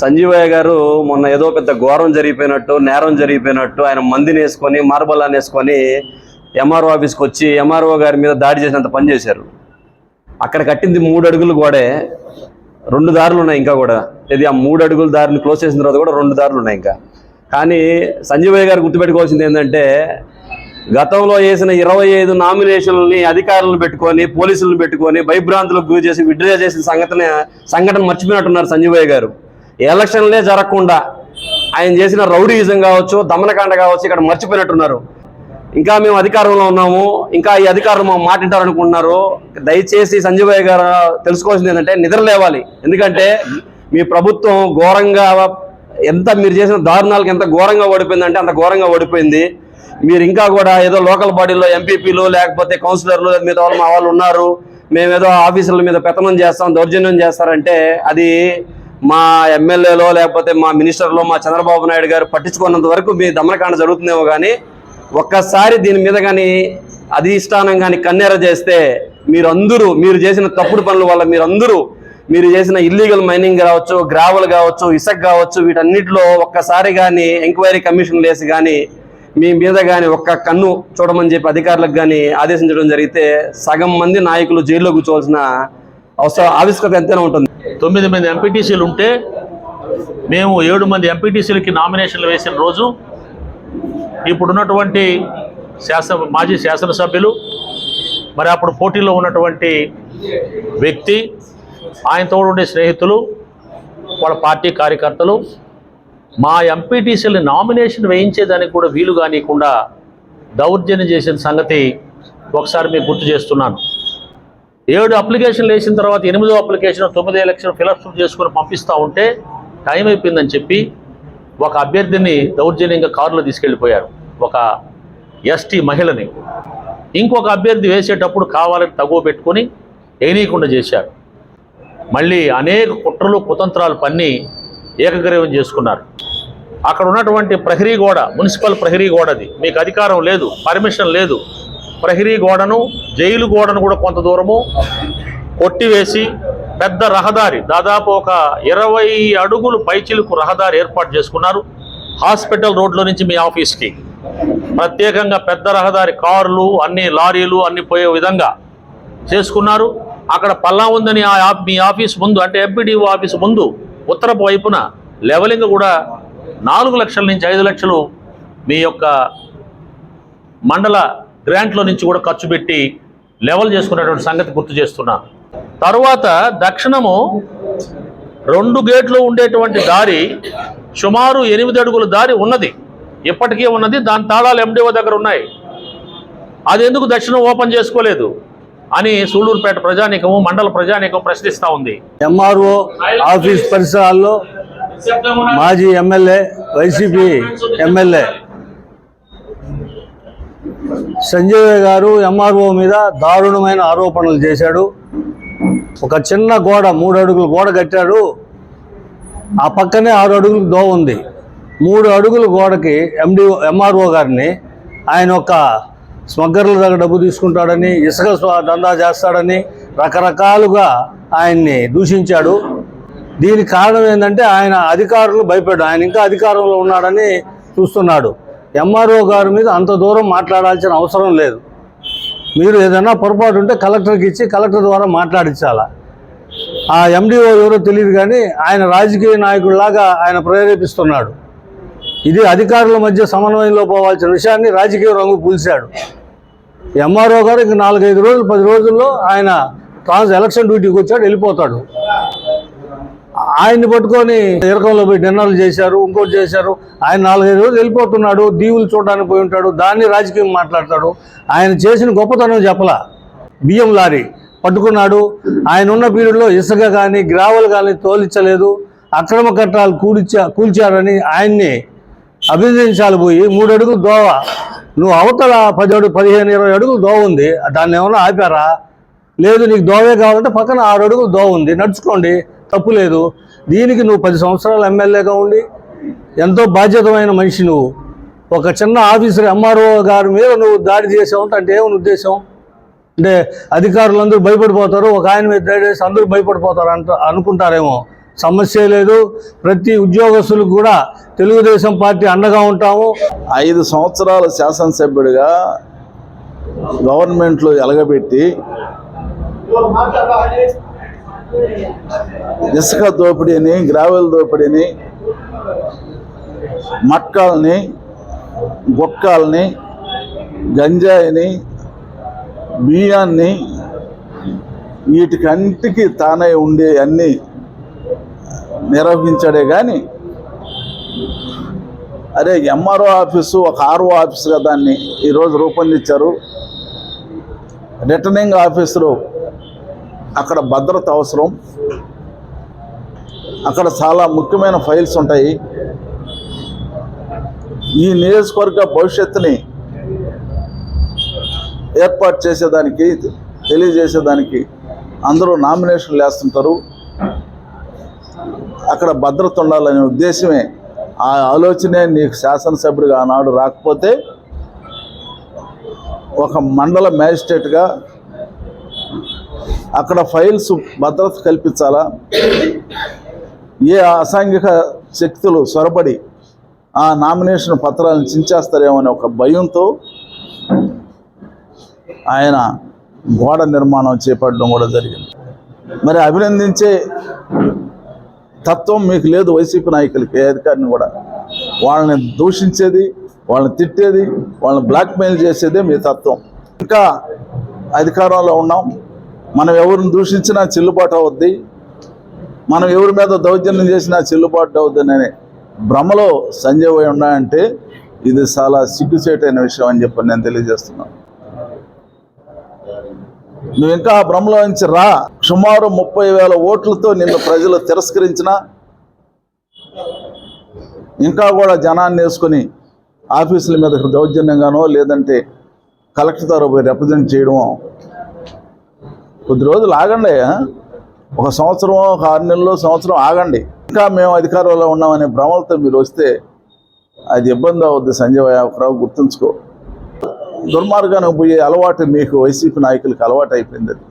సంజీవయ్య గారు మొన్న ఏదో పెద్ద ఘోరం జరిగిపోయినట్టు నేరం జరిగిపోయినట్టు ఆయన మందిని వేసుకొని మార్బల్ వేసుకొని ఎంఆర్ఓ ఆఫీస్కి వచ్చి ఎంఆర్ఓ గారి మీద దాడి చేసినంత పని చేశారు. అక్కడ కట్టింది మూడు అడుగులు గోడే. రెండు దారులు ఉన్నాయి ఇంకా కూడా. ఇది ఆ మూడు అడుగుల దారిని క్లోజ్ చేసిన తర్వాత కూడా రెండు దారులు ఉన్నాయి ఇంకా. కానీ సంజీవయ్య గారు గుర్తుపెట్టుకోవాల్సింది ఏంటంటే గతంలో వేసిన ఇరవై ఐదు నామినేషన్లని అధికారులను పెట్టుకొని పోలీసులను పెట్టుకొని భయభ్రాంతులకు గురి చేసి విడ్డ్రా చేసిన సంఘటన సంఘటన మర్చిపోయినట్టున్నారు సంజీవయ్య గారు. ఎలక్షన్లే జరగకుండా ఆయన చేసిన రౌడీయిజం కావచ్చు దమనకాండ కావచ్చు ఇక్కడ మర్చిపోయినట్టున్నారు. ఇంకా మేము అధికారంలో ఉన్నాము ఇంకా ఈ అధికారులు మా మాటింటారనుకుంటున్నారు దయచేసి సంజీవయ్య గారు తెలుసుకోవాల్సింది ఏంటంటే నిద్ర లేవాలి. ఎందుకంటే మీ ప్రభుత్వం ఘోరంగా ఎంత మీరు చేసిన దారుణాలకు ఎంత ఘోరంగా ఓడిపోయిందంటే అంత ఘోరంగా ఓడిపోయింది. మీరు ఇంకా కూడా ఏదో లోకల్ బాడీలో ఎంపీపీలు లేకపోతే కౌన్సిలర్లు మీద వాళ్ళు మా వాళ్ళు ఉన్నారు. మేమేదో ఆఫీసుల మీద పెత్తనం చేస్తాం దౌర్జన్యం చేస్తారంటే అది మా ఎమ్మెల్యేలో లేకపోతే మా మినిస్టర్లో మా చంద్రబాబు నాయుడు గారు పట్టించుకున్నంత వరకు మీ దమనకాండ జరుగుతుందేమో కానీ ఒక్కసారి దీని మీద కానీ అధిష్టానం కానీ కన్నెర చేస్తే మీరందరూ మీరు చేసిన తప్పుడు పనుల వల్ల మీరందరూ మీరు చేసిన ఇల్లీగల్ మైనింగ్ కావచ్చు గ్రావల్ కావచ్చు ఇసక్ కావచ్చు వీటన్నిటిలో ఒక్కసారి కానీ ఎంక్వైరీ కమిషన్ లేసి కానీ మీ మీద కానీ ఒక్క కన్ను చూడమని చెప్పి అధికారులకు కానీ ఆదేశించడం జరిగితే సగం మంది నాయకులు జైల్లో కూర్చోవాల్సిన అవసరం ఆవిష్కత ఎంతైనా ఉంటుంది. తొమ్మిది మంది ఎంపీటీసీలు ఉంటే మేము ఏడు మంది ఎంపీటీసీలకి నామినేషన్లు వేసిన రోజు ఇప్పుడున్నటువంటి శాసన మాజీ శాసనసభ్యులు మరి అప్పుడు పోటీలో ఉన్నటువంటి వ్యక్తి ఆయనతో ఉండే స్నేహితులు వాళ్ళ పార్టీ కార్యకర్తలు మా ఎంపీటీసీలు నామినేషన్ వేయించేదానికి కూడా వీలు కానియకుండా దౌర్జన్యం చేసిన సంగతి ఒకసారి మీకు గుర్తు చేస్తున్నాను. ఏడు అప్లికేషన్లు వేసిన తర్వాత ఎనిమిదో అప్లికేషన్ తొమ్మిదో ఎలక్షన్ ఫిలప్ చేసుకుని పంపిస్తూ ఉంటే టైం అయిపోయిందని చెప్పి ఒక అభ్యర్థిని దౌర్జన్యంగా కారులో తీసుకెళ్ళిపోయారు. ఒక ఎస్టీ మహిళని. ఇంకొక అభ్యర్థి వేసేటప్పుడు కావాలని తగువ పెట్టుకొని వేయనీయకుండా చేశారు. మళ్ళీ అనేక కుట్రలు కుతంత్రాలు పన్ని ఏకగ్రీవం చేసుకున్నారు. అక్కడ ఉన్నటువంటి ప్రహరీ గోడ మున్సిపల్ ప్రహరీ గోడది. మీకు అధికారం లేదు పర్మిషన్ లేదు. ప్రహరీ గోడను జైలు గోడను కూడా కొంత దూరము కొట్టివేసి పెద్ద రహదారి దాదాపు ఒక ఇరవై అడుగులు పైచిలుకు రహదారి ఏర్పాటు చేసుకున్నారు. హాస్పిటల్ రోడ్లో నుంచి మీ ఆఫీస్కి. ప్రత్యేకంగా పెద్ద రహదారి కార్లు అన్ని లారీలు అన్ని పోయే విధంగా చేసుకున్నారు. అక్కడ పల్లా ఉందని ఆ మీ ఆఫీస్ ముందు అంటే ఎంపీడీఓ ఆఫీస్ ముందు ఉత్తరపు వైపున లెవలింగ్ కూడా నాలుగు లక్షల నుంచి ఐదు లక్షలు మీ యొక్క మండల గ్రాంట్లో నుంచి కూడా ఖర్చు పెట్టి లెవెల్ చేసుకున్నటువంటి సంగతి గుర్తు చేస్తున్నా. తరువాత దక్షిణము రెండు గేట్లు ఉండేటువంటి దారి సుమారు ఎనిమిది అడుగుల దారి ఉన్నది. ఇప్పటికీ ఉన్నది. దాని తాళాలు ఎండిఓ దగ్గర ఉన్నాయి. అది ఎందుకు దక్షిణం ఓపెన్ చేసుకోలేదు అని సూళ్ళూరుపేట ప్రజానీకము మండల ప్రజానీకం ప్రశ్నిస్తూ ఉంది. ఎంఆర్ఓ ఆఫీస్ పరిసరాల్లో మాజీ ఎమ్మెల్యే వైసీపీ ఎమ్మెల్యే సంజయ్ గారు ఎంఆర్ఓ మీద దారుణమైన ఆరోపణలు చేశాడు. ఒక చిన్న గోడ మూడు అడుగులు గోడ కట్టాడు. ఆ పక్కనే ఆరు అడుగులు దో ఉంది. మూడు అడుగుల గోడకి ఎండి ఎంఆర్ఓ గారిని ఆయన ఒక స్మగ్గర్ల దగ్గర డబ్బు తీసుకుంటాడని ఇసుక దందా చేస్తాడని రకరకాలుగా ఆయన్ని దూషించాడు. దీనికి కారణం ఏంటంటే ఆయన అధికారులు భయపడ్డాడు ఆయన ఇంకా అధికారంలో ఉన్నాడని చూస్తున్నాడు. ఎంఆర్ఓ గారి మీద అంత దూరం మాట్లాడాల్సిన అవసరం లేదు. మీరు ఏదైనా పొరపాటు ఉంటే కలెక్టర్కి ఇచ్చి కలెక్టర్ ద్వారా మాట్లాడించాలా? ఆ ఎండిఓ ఎవరో తెలియదు కానీ ఆయన రాజకీయ నాయకుడిలాగా ఆయన ప్రేరేపిస్తున్నాడు. ఇది అధికారుల మధ్య సమన్వయంలో పోవాల్సిన విషయాన్ని రాజకీయ రంగు పూల్చాడు. ఎంఆర్ఓ గారు ఇంక నాలుగైదు రోజులు పది రోజుల్లో ఆయన ట్రాన్స్ ఎలక్షన్ డ్యూటీకి వచ్చాడు వెళ్ళిపోతాడు. ఆయన్ని పట్టుకొని ఇరకంలో పోయి డిన్నర్లు చేశారు ఇంకోటి చేశారు. ఆయన నాలుగైదు రోజులు వెళ్ళిపోతున్నాడు దీవులు చూడడానికి పోయి ఉంటాడు దాన్ని రాజకీయం మాట్లాడతాడు. ఆయన చేసిన గొప్పతనం చెప్పలా. బియ్యం లారీ పట్టుకున్నాడు. ఆయన ఉన్న పీరియడ్లో ఇసుక కానీ గ్రావల్ కానీ తోలించలేదు అక్రమ కట్టాలు కూడిచా కూల్చారని ఆయన్ని అభినందించాలి పోయి మూడు అడుగులు దోవ. నువ్వు అవతల పది అడుగు పదిహేను ఇరవై అడుగులు దోవ ఉంది. దాన్ని ఏమైనా ఆపారా? లేదు నీకు దోవే కావాలంటే పక్కన ఆరు అడుగులు దోవ ఉంది. నడుచుకోండి తప్పు లేదు. దీనికి నువ్వు పది సంవత్సరాలు ఎమ్మెల్యేగా ఉండి ఎంతో బాధ్యతమైన మనిషి నువ్వు. ఒక చిన్న ఆఫీసర్ ఎంఆర్ఓ గారి మీద నువ్వు దాడి చేసావు అంటే ఏమని ఉద్దేశం? అంటే అధికారులందరూ భయపడిపోతారు ఒక ఆయన మీద దాడి చేసి అందరూ భయపడిపోతారు అంట అనుకుంటారేమో. సమస్య లేదు. ప్రతి ఉద్యోగస్తులకు కూడా తెలుగుదేశం పార్టీ అండగా ఉంటాము. ఐదు సంవత్సరాల శాసనసభ్యుడిగా గవర్నమెంట్లో ఎలగబెట్టి ఇసుక దోపిడీని గ్రావెల్ దోపిడీని మట్కాల్ని గుట్కాల్ని గంజాయిని బియ్యాన్ని వీటికంటికి తానై ఉండే అన్నీ నిర్వహించాడే కానీ అరే ఎంఆర్ఓ ఆఫీసు ఒక ఆర్ఓ ఆఫీసుగా దాన్ని ఈరోజు రూపొందించారు. రిటర్నింగ్ ఆఫీసరు అక్కడ భద్రత అవసరం. అక్కడ చాలా ముఖ్యమైన ఫైల్స్ ఉంటాయి. ఈ నియోజకవర్గ భవిష్యత్తుని ఏర్పాటు చేసేదానికి తెలియజేసేదానికి అందరూ నామినేషన్లు వేస్తుంటారు అక్కడ భద్రత ఉండాలనే ఉద్దేశమే ఆ ఆలోచనే నీకు శాసనసభ్యుడిగా ఆనాడు రాకపోతే ఒక మండల మ్యాజిస్ట్రేట్గా అక్కడ ఫైల్స్ భద్రత కల్పించాలా? ఏ అసాంఘిక శక్తులు సొరబడి ఆ నామినేషన్ పత్రాలను చించేస్తారేమో అనే ఒక భయంతో ఆయన గోడ నిర్మాణం చేపట్టడం కూడా జరిగింది. మరి అభినందించే తత్వం మీకు లేదు వైసీపీ నాయకులకి ఏ అధికారిని కూడా. వాళ్ళని దూషించేది వాళ్ళని తిట్టేది వాళ్ళని బ్లాక్మెయిల్ చేసేదే మీ తత్వం. ఇంకా అధికారంలో ఉన్నాం. మనం ఎవరిని దూషించినా చెల్లుబాటు అవుద్ది. మనం ఎవరి మీద దౌర్జన్యం చేసినా చెల్లుబాటు అవుద్దని భ్రమలో సంజయ్ పోయి ఉన్నాయంటే ఇది చాలా సిగ్గుచేటైన విషయం అని చెప్పి నేను తెలియజేస్తున్నాను నువ్వు ఇంకా ఆ భ్రమలో నుంచి రా. సుమారు ముప్పై వేల ఓట్లతో నిన్ను ప్రజలు తిరస్కరించిన ఇంకా కూడా జనాన్ని వేసుకొని ఆఫీసుల మీద దౌర్జన్యంగానో లేదంటే కలెక్టర్ ద్వారా పోయి రిప్రజెంట్ చేయడమో కొద్ది రోజులు ఆగండి ఒక సంవత్సరం ఒక ఆరు నెలలు సంవత్సరం ఆగండి. ఇంకా మేము అధికారంలో ఉన్నామనే భ్రమలతో మీరు వస్తే అది ఇబ్బంది అవుద్ది సంజయ్ ఒకరావు గుర్తుంచుకో. దుర్మార్గానికి పోయే అలవాటు మీకు వైసీపీ నాయకులకి అలవాటు అయిపోయింది అది.